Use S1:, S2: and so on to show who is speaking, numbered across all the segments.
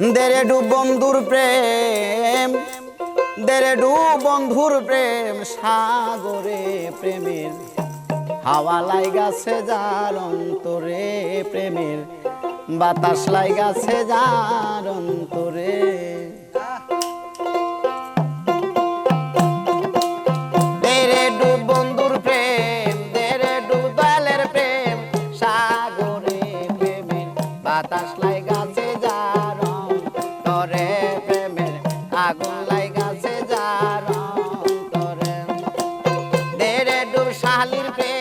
S1: Dere do বন্ধুর প্রেম, Dere do বন্ধুর প্রেম, সাগরে প্রেমের হাওয়া লাইগাছে যার অন্তরে প্রেমের বাতাস লাইগাছে যার অন্তরে। দেরে ডু baby.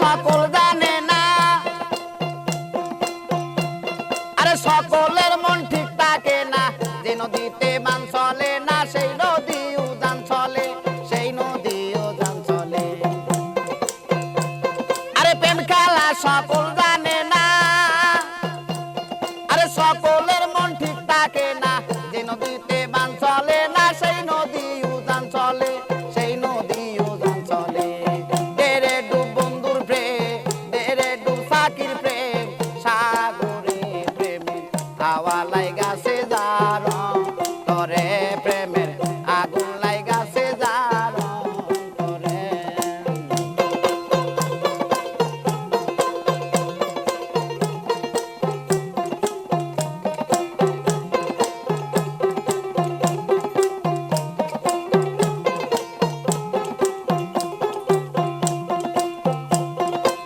S1: সকল জানে না। আরে সকলের মন ঠিক থাকে না, যে নদীতে মান চলে না, সেই নদী উজান চলে, সেই নদী উজান চলে। আরে প্রেম খেলা সকল জানে না। আরে সকলের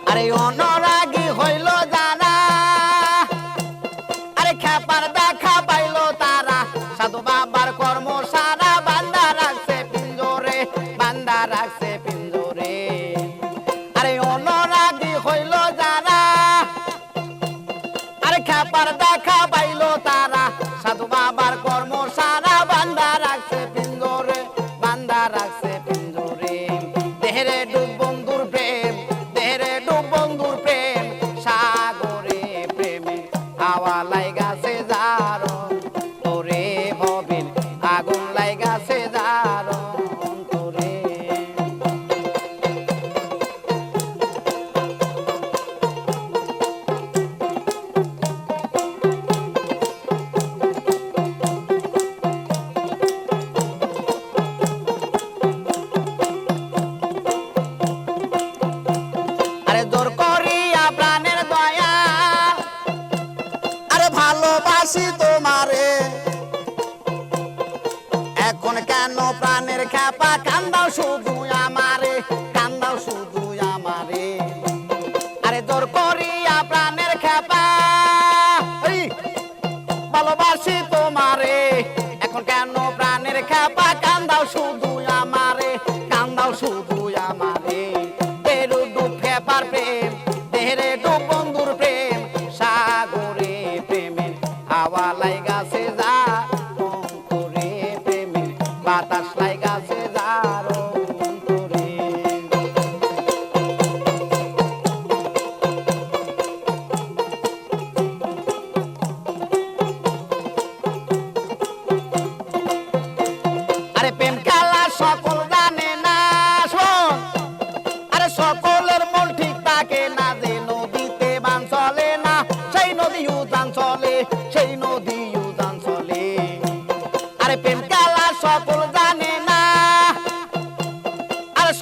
S1: আরে অনরাগী হইল জানা। আরে খেপার দেখা পাইল তারা। সাধু বাবার কর্ম সারা বান্দা রাখছে পিঞ্জরে, বান্দা রাখছে পিঞ্জরে। আরে অনরাগী হইল জানা। আরে খেপার দেখা পাইল আরে জোর করিয়া প্রাণের দয়া। আরে ভালোবাসি তোমারে। এখন কেন প্রাণের খেপা? কান্দাও শুধু আমারে কান্দাও শুধু আমারে। আরে জোর করিয়া প্রাণের এই, ভালোবাসি তোমারে। এখন কেন প্রাণের খেপা? কান্দাও শুধু আমারে। দেহরে ডুব।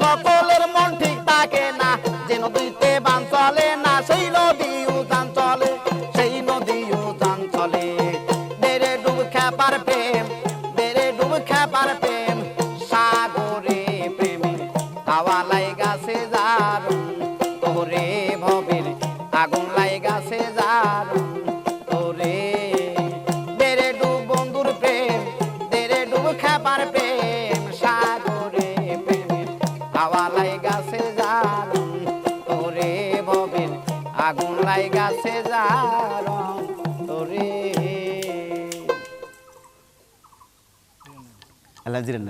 S1: সকলের মন ঠিক থাকে না। যে নদীতে বান চলে না, সেই নদী উজান চলে, সেই নদী উজান চলে। দেরে ডুব খেপার প্রেম দেরে ডুব খেপার প্রেম, সাগরে প্রেমে হাওয়া লাইগাছে যার তোরে ভবের আগুন লাইগাছে যার প্রেমের লাই গাছে যার তোরে ভবের আগুন লাইগাছে যার তোরে। আল্লাহ জিরেন